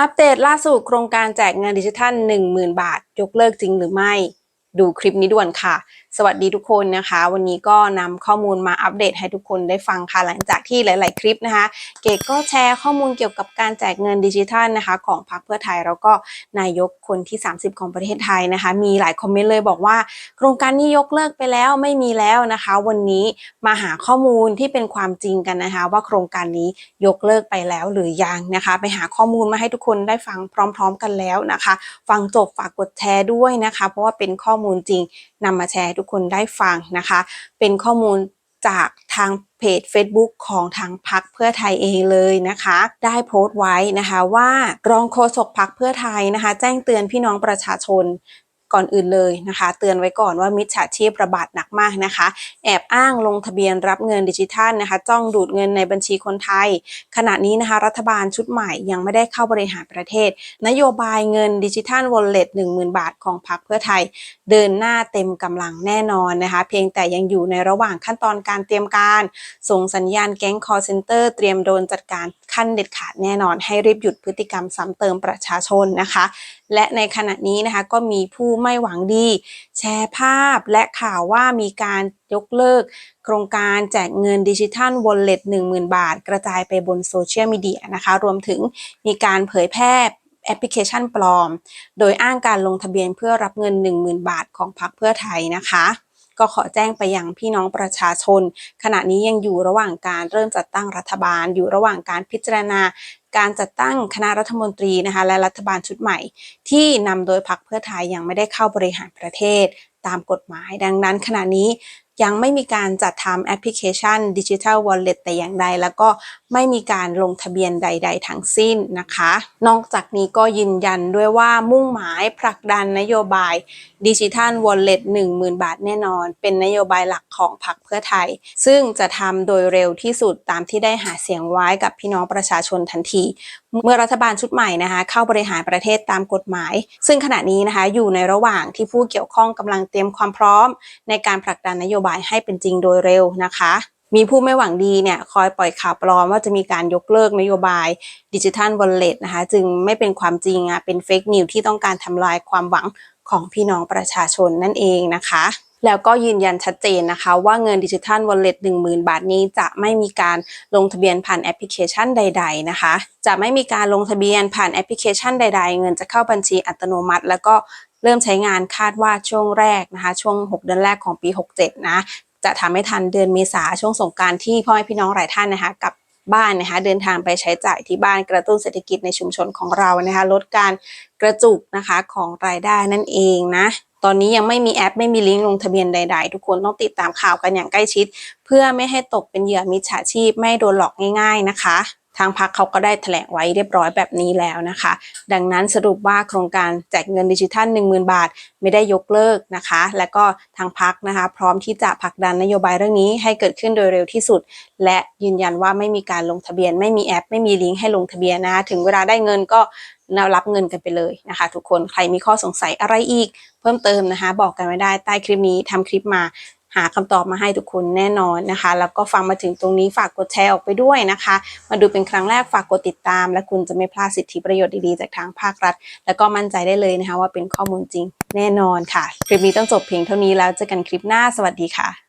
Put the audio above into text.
อัปเดตล่าสุดโครงการแจกเงินดิจิทัล 10,000 บาท ยกเลิกจริงหรือไม่ ดูคลิปนี้ด่วนค่ะ สวัสดีทุกคนนะคะ วันนี้ก็นำข้อมูลมาอัปเดตให้ทุกคนได้ฟังค่ะหลังจากที่หลาย ๆ คลิปนะคะ เกดก็แชร์ข้อมูลเกี่ยวกับการแจกเงินดิจิทัลนะคะ ของพรรคเพื่อไทยแล้วก็นายกคนที่ 30 ของประเทศไทยนะคะ มีหลายคอมเมนต์เลยบอกว่า โครงการนี้ยกเลิกไปแล้วไม่มีแล้วนะคะ วันนี้มาหาข้อมูลที่เป็นความจริงกันนะคะ ว่าโครงการนี้ยกเลิกไปแล้วหรือยังนะคะ ไปหาข้อมูลมาให้ทุกคนได้ฟังพร้อม ๆ กันแล้วนะคะ ฟังจบฝากกดแชร์ด้วยนะคะ เพราะว่าเป็นข้อมูลจริงนำมาแชร์ให้ทุกคนได้ฟังนะคะ เป็นข้อมูลจากทางเพจ Facebook ของทางพักเพื่อไทยเองเลยนะคะ ได้โพสต์ไว้นะคะว่ารองโฆษกพักเพื่อไทยนะคะ แจ้งเตือนพี่น้องประชาชน ก่อนอื่นเลยนะคะ เตือนไว้ก่อนว่ามิจฉาชีพระบาดหนักมากนะคะ แอบอ้างลงทะเบียนรับเงินดิจิทัลนะคะ จ้องดูดเงินในบัญชีคนไทย ขณะนี้นะคะ รัฐบาลชุดใหม่ยังไม่ได้เข้าบริหารประเทศ นโยบายเงินดิจิทัลวอลเล็ต10,000บาทของพรรคเพื่อไทย เดินหน้าเต็มกำลังแน่นอนนะคะ เพียงแต่ยังอยู่ในระหว่างขั้นตอนการเตรียมการ ส่งสัญญาณแก๊งคอร์เซนเตอร์เตรียมโดนจัดการขั้นเด็ดขาดแน่นอน ให้รีบหยุดพฤติกรรมซ้ำเติมประชาชนนะคะ และในขณะนี้นะคะก็มีผู้ไไม่หวังดี แชร์ภาพและข่าวว่ามีการยกเลิก โครงการแจกเงินดิจิทัลวอลเล็ต10,000 บาท กระจายไปบนโซเชียลมีเดียนะคะ รวมถึงมีการเผยแพร่แอปพลิเคชันปลอม โดยอ้างการลงทะเบียนเพื่อรับเงิน 10,000 บาทของพรรคเพื่อไทยนะคะ ก็ขอแจ้งไปยังพี่น้องประชาชน ขณะนี้ยังอยู่ระหว่างการเริ่มจัดตั้งรัฐบาล อยู่ระหว่างการพิจารณา การจัดตั้งคณะรัฐมนตรีนะคะและรัฐบาลชุดใหม่ ที่นำโดยพรรคเพื่อไทยยังไม่ได้เข้าบริหารประเทศตามกฎหมาย ดังนั้นขณะนี้ ยังไม่มีการจัดทำแอปพลิเคชันดิจิทัลวอลเล็ตแต่อย่างใด แล้วก็ไม่มีการลงทะเบียนใด ๆ ทั้งสิ้นนะคะ นอกจากนี้ก็ยืนยันด้วยว่ามุ่งหมายผลักดันนโยบายดิจิทัลวอลเล็ต10,000 บาทแน่นอน เป็นนโยบายหลักของพรรคเพื่อไทย ซึ่งจะทำโดยเร็วที่สุดตามที่ได้หาเสียงไว้กับพี่น้องประชาชนทันที เมื่อรัฐบาลชุดใหม่นะคะ เข้าบริหารประเทศตามกฎหมาย ซึ่งขณะนี้นะคะอยู่ในระหว่างที่ผู้เกี่ยวข้องกำลังเตรียมความพร้อม ในการผลักดันนโยบายให้เป็นจริงโดยเร็วนะคะ มีผู้ไม่หวังดีเนี่ยคอยปล่อยข่าวปลอมว่าจะมีการยกเลิกนโยบายดิจิทัลวอลเล็ตนะคะ จึงไม่เป็นความจริงอะเป็นเฟกนิวที่ต้องการทำลายความหวังของพี่น้องประชาชนนั่นเองนะคะแล้วก็ยืนยันชัดเจนนะคะว่าเงินดิจิทัลวอลเล็ต10,000บาทนี้จะไม่มีการลงทะเบียนผ่านแอปพลิเคชันใด ๆนะคะ จะไม่มีการลงทะเบียนผ่านแอปพลิเคชันใด ๆ เงินจะเข้าบัญชีอัตโนมัติ แล้วก็ เริ่มใช้งานคาดว่าช่วงแรกนะคะ ช่วง 6 เดือนแรกของปี 67 นะ จะทำให้ทันเดือนเมษาช่วงสงการที่พ่อแม่พี่น้องหลายท่านนะคะกลับบ้านนะคะเดินทางไปใช้จ่ายที่บ้านกระตุ้นเศรษฐกิจในชุมชนของเรานะคะ ลดการกระจุกนะคะของรายได้นั่นเองนะตอนนี้ยังไม่มีแอปไม่มีลิงก์ลงทะเบียนใด ๆ ทุกคนต้องติดตามข่าวกันอย่างใกล้ชิด เพื่อไม่ให้ตกเป็นเหยื่อมิจฉาชีพไม่โดนหลอกง่าย ๆ นะคะ ทางพักเขาก็ได้แถลงไว้เรียบร้อยแบบนี้แล้วนะคะ ดังนั้นสรุปว่าโครงการแจกเงินดิจิทัล 10,000 บาท ไม่ได้ยกเลิกนะคะ และก็ทางพักนะคะ พร้อมที่จะผลักดันนโยบายเรื่องนี้ให้เกิดขึ้นโดยเร็วที่สุด และยืนยันว่าไม่มีการลงทะเบียน ไม่มีแอป ไม่มีลิงก์ให้ลงทะเบียนนะะถึงเวลาได้เงินก็รับเงินกันไปเลยนะคะ ทุกคนใครมีข้อสงสัยอะไรอีก เพิ่มเติมนะคะ บอกกันไว้ได้ใต้คลิปนี้ทำคลิปมา หาคำตอบมาให้ทุกคนแน่นอนนะคะ แล้วก็ฟังมาถึงตรงนี้ฝากกดแชร์ออกไปด้วยนะคะ มาดูเป็นครั้งแรกฝากกดติดตาม และคุณจะไม่พลาดสิทธิประโยชน์ดีๆจากทางภาครัฐ แล้วก็มั่นใจได้เลยนะคะว่าเป็นข้อมูลจริงแน่นอนค่ะ คลิปนี้ต้องจบเพียงเท่านี้แล้วเจอกันคลิปหน้าสวัสดีค่ะ